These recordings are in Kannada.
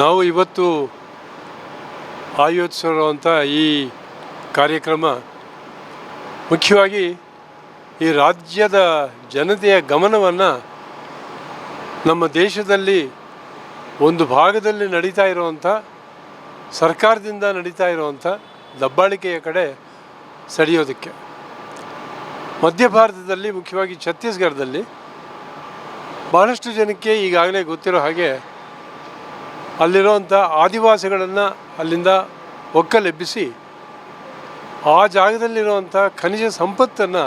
ನಾವು ಇವತ್ತು ಆಯೋಜಿಸಿರುವಂಥ ಈ ಕಾರ್ಯಕ್ರಮ ಮುಖ್ಯವಾಗಿ ಈ ರಾಜ್ಯದ ಜನತೆಯ ಗಮನವನ್ನು ನಮ್ಮ ದೇಶದಲ್ಲಿ ಒಂದು ಭಾಗದಲ್ಲಿ ನಡೀತಾ ಇರುವಂಥ, ಸರ್ಕಾರದಿಂದ ನಡೀತಾ ಇರುವಂಥ ದಬ್ಬಾಳಿಕೆಯ ಕಡೆ ಸೆಳೆಯೋದಕ್ಕೆ ಮಧ್ಯ ಭಾರತದಲ್ಲಿ, ಮುಖ್ಯವಾಗಿ ಛತ್ತೀಸ್ಗಢದಲ್ಲಿ ಭಾಳಷ್ಟು ಜನಕ್ಕೆ ಈಗಾಗಲೇ ಗೊತ್ತಿರೋ ಹಾಗೆ ಅಲ್ಲಿರುವಂಥ ಆದಿವಾಸಿಗಳನ್ನು ಅಲ್ಲಿಂದ ಒಕ್ಕಲೆಬ್ಬಿಸಿ ಆ ಜಾಗದಲ್ಲಿರುವಂಥ ಖನಿಜ ಸಂಪತ್ತನ್ನು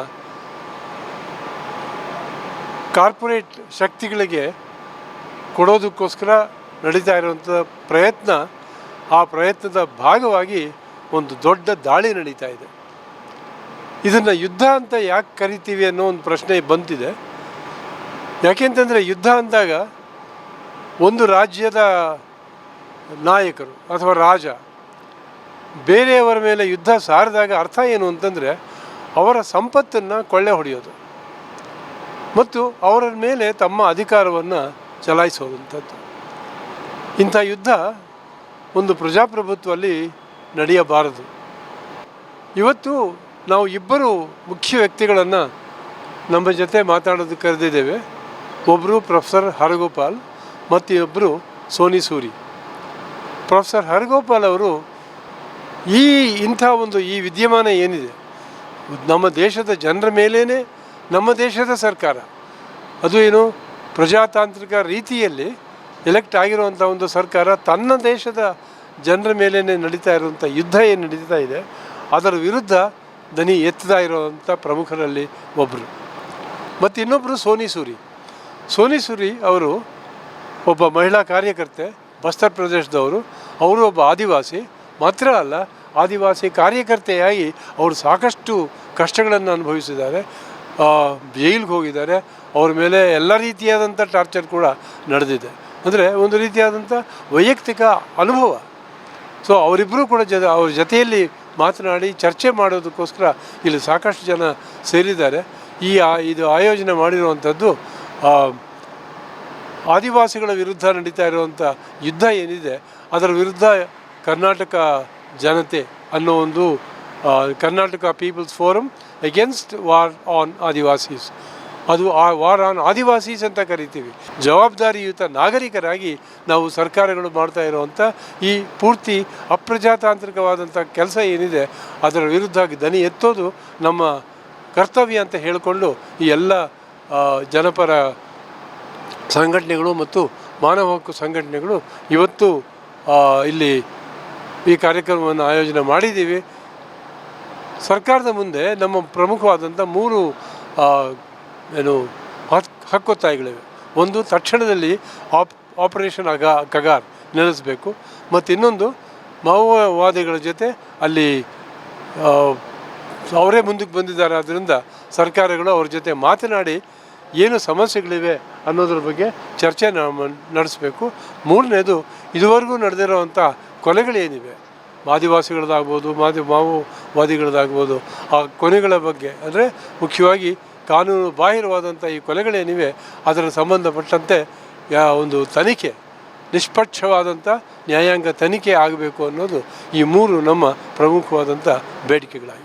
ಕಾರ್ಪೊರೇಟ್ ಶಕ್ತಿಗಳಿಗೆ ಕೊಡೋದಕ್ಕೋಸ್ಕರ ನಡೀತಾ ಇರುವಂಥ ಪ್ರಯತ್ನ, ಆ ಪ್ರಯತ್ನದ ಭಾಗವಾಗಿ ಒಂದು ದೊಡ್ಡ ದಾಳಿ ನಡೀತಾ ಇದೆ. ಇದನ್ನು ಯುದ್ಧ ಅಂತ ಯಾಕೆ ಕರಿತೀವಿ ಅನ್ನೋ ಒಂದು ಪ್ರಶ್ನೆ ಬಂತಿದೆ. ಯಾಕೆಂತಂದರೆ ಯುದ್ಧ ಅಂದಾಗ ಒಂದು ರಾಜ್ಯದ ನಾಯಕರು ಅಥವಾ ರಾಜ, ಬೇರೆಯವರ ಮೇಲೆ ಯುದ್ಧ ಸಾರಿದಾಗ ಅರ್ಥ ಏನು ಅಂತಂದರೆ ಅವರ ಸಂಪತ್ತನ್ನು ಕೊಳ್ಳೆ ಹೊಡೆಯೋದು ಮತ್ತು ಅವರ ಮೇಲೆ ತಮ್ಮ ಅಧಿಕಾರವನ್ನು ಚಲಾಯಿಸೋದಂಥದ್ದು ಇಂಥ ಯುದ್ಧ ಒಂದು ಪ್ರಜಾಪ್ರಭುತ್ವದಲ್ಲಿ ನಡೆಯಬಾರದು. ಇವತ್ತು ನಾವು ಇಬ್ಬರು ಮುಖ್ಯ ವ್ಯಕ್ತಿಗಳನ್ನು ನಮ್ಮ ಜೊತೆ ಮಾತಾಡೋದಕ್ಕೆ ಕರೆದಿದ್ದೇವೆ. ಒಬ್ಬರು ಪ್ರೊಫೆಸರ್ ಹರಗೋಪಾಲ್ ಮತ್ತು ಇನ್ನೊಬ್ಬರು ಸೋನಿ ಸೂರಿ. ಪ್ರೊಫೆಸರ್ ಹರಗೋಪಾಲ್ ಅವರು ಈ ಇಂಥ ಒಂದು ಈ ವಿದ್ಯಮಾನ ಏನಿದೆ? ನಮ್ಮ ದೇಶದ ಜನರ ಮೇಲೇ ನಮ್ಮ ದೇಶದ ಸರ್ಕಾರ. ಅದು ಏನು ಪ್ರಜಾತಾಂತ್ರಿಕ ರೀತಿಯಲ್ಲಿ ಎಲೆಕ್ಟ್ ಆಗಿರುವಂಥ ಒಂದು ಸರ್ಕಾರ ತನ್ನ ದೇಶದ ಜನರ ಮೇಲೇ ನಡೀತಾ ಇರುವಂಥ ಯುದ್ಧ ಏನು ನಡೀತಾ ಇದೆ, ಅದರ ವಿರುದ್ಧ ದನಿ ಎತ್ತುತ್ತಾ ಇರುವಂಥ ಪ್ರಮುಖರಲ್ಲಿ ಒಬ್ಬರು ಮತ್ತು ಇನ್ನೊಬ್ಬರು ಸೋನಿ ಸೂರಿ. ಸೋನಿ ಸೂರಿ ಅವರು ಒಬ್ಬ ಮಹಿಳಾ ಕಾರ್ಯಕರ್ತೆ. ಬಸ್ತರ್ ಪ್ರದೇಶದವರು, ಅವರು ಒಬ್ಬ ಆದಿವಾಸಿ, ಮಾತ್ರ ಅಲ್ಲ, ಆದಿವಾಸಿ ಕಾರ್ಯಕರ್ತೆಯಾಗಿ ಅವರು ಸಾಕಷ್ಟು ಕಷ್ಟಗಳನ್ನು ಅನುಭವಿಸಿದ್ದಾರೆ. ಜೈಲಿಗೆ ಹೋಗಿದ್ದಾರೆ. ಅವ್ರ ಮೇಲೆ ಎಲ್ಲ ರೀತಿಯಾದಂಥ ಟಾರ್ಚರ್ ಕೂಡ ನಡೆದಿದೆ. ಅಂದರೆ ಒಂದು ರೀತಿಯಾದಂಥ ವೈಯಕ್ತಿಕ ಅನುಭವ. ಸೊ ಅವರಿಬ್ಬರೂ ಕೂಡ ಜ, ಅವ್ರ ಜೊತೆಯಲ್ಲಿ ಮಾತನಾಡಿ, ಚರ್ಚೆ ಮಾಡೋದಕ್ಕೋಸ್ಕರ ಇಲ್ಲಿ ಸಾಕಷ್ಟು ಜನ ಸೇರಿದ್ದಾರೆ. ಈ ಇದು ಆಯೋಜನೆ ಮಾಡಿರುವಂಥದ್ದು ಆದಿವಾಸಿಗಳ ವಿರುದ್ಧ ನಡೀತಾ ಇರುವಂಥ ಯುದ್ಧ ಏನಿದೆ, ಅದರ ವಿರುದ್ಧ ಕರ್ನಾಟಕ ಜನತೆ ಅನ್ನೋ ಒಂದು Karnataka people's forum against war on Adivasis. ಅದು ಆ ವಾರ್ ಆನ್ ಆದಿವಾಸೀಸ್ ಅಂತ ಕರಿತೀವಿ. ಜವಾಬ್ದಾರಿಯುತ ನಾಗರಿಕರಾಗಿ ನಾವು ಸರ್ಕಾರಗಳು ಮಾಡ್ತಾ ಇರುವಂಥ ಈ ಪೂರ್ತಿ ಅಪ್ರಜಾತಾಂತ್ರಿಕವಾದಂಥ ಕೆಲಸ ಏನಿದೆ, ಅದರ ವಿರುದ್ಧ ದನಿ ಎತ್ತೋದು ನಮ್ಮ ಕರ್ತವ್ಯ ಅಂತ ಹೇಳಿಕೊಂಡು ಈ ಎಲ್ಲ ಜನಪರ ಸಂಘಟನೆಗಳು ಮತ್ತು ಮಾನವ ಹಕ್ಕು ಸಂಘಟನೆಗಳು ಇವತ್ತು ಇಲ್ಲಿ ಈ ಕಾರ್ಯಕ್ರಮವನ್ನು ಆಯೋಜನೆ ಮಾಡಿದ್ದೀವಿ. ಸರ್ಕಾರದ ಮುಂದೆ ನಮ್ಮ ಪ್ರಮುಖವಾದಂಥ ಮೂರು ಏನು ಹಕ್ಕು ಹಕ್ಕೊತ್ತಾಯಗಳಿವೆ ಒಂದು ತಕ್ಷಣದಲ್ಲಿ ಆಪ್, ಆಪರೇಷನ್ ಅಗ, ಕಗಾರ್ ನಿಲ್ಲಿಸಬೇಕು. ಮತ್ತು ಇನ್ನೊಂದು ಮಾವೋವಾದಿಗಳ ಜೊತೆ ಅಲ್ಲಿ ಅವರೇ ಮುಂದಕ್ಕೆ ಬಂದಿದ್ದಾರೆ. ಆದ್ದರಿಂದ ಸರ್ಕಾರಗಳು ಅವ್ರ ಜೊತೆ ಮಾತನಾಡಿ ಏನು ಸಮಸ್ಯೆಗಳಿವೆ ಅನ್ನೋದ್ರ ಬಗ್ಗೆ ಚರ್ಚೆ ನಡೆಸಬೇಕು. ಮೂರನೇದು, ಇದುವರೆಗೂ ನಡೆದಿರೋವಂಥ ಕೊಲೆಗಳೇನಿವೆ? ಆದಿವಾಸಿಗಳದ್ದಾಗ್ಬೋದು, ಮಾದಿ, ಮಾವೋವಾದಿಗಳದ್ದಾಗ್ಬೋದು, ಆ ಕೊನೆಗಳ ಬಗ್ಗೆ. ಅಂದರೆ ಮುಖ್ಯವಾಗಿ ಕಾನೂನು ಬಾಹಿರವಾದಂಥ ಈ ಕೊಲೆಗಳೇನಿವೆ, ಅದರ ಸಂಬಂಧಪಟ್ಟಂತೆ ಯಾ ಒಂದು ತನಿಖೆ, ನಿಷ್ಪಕ್ಷವಾದಂಥ ನ್ಯಾಯಾಂಗ ತನಿಖೆ ಆಗಬೇಕು ಅನ್ನೋದು ಈ ಮೂರು ನಮ್ಮ ಪ್ರಮುಖವಾದಂಥ ಬೇಡಿಕೆಗಳಾಗಿವೆ.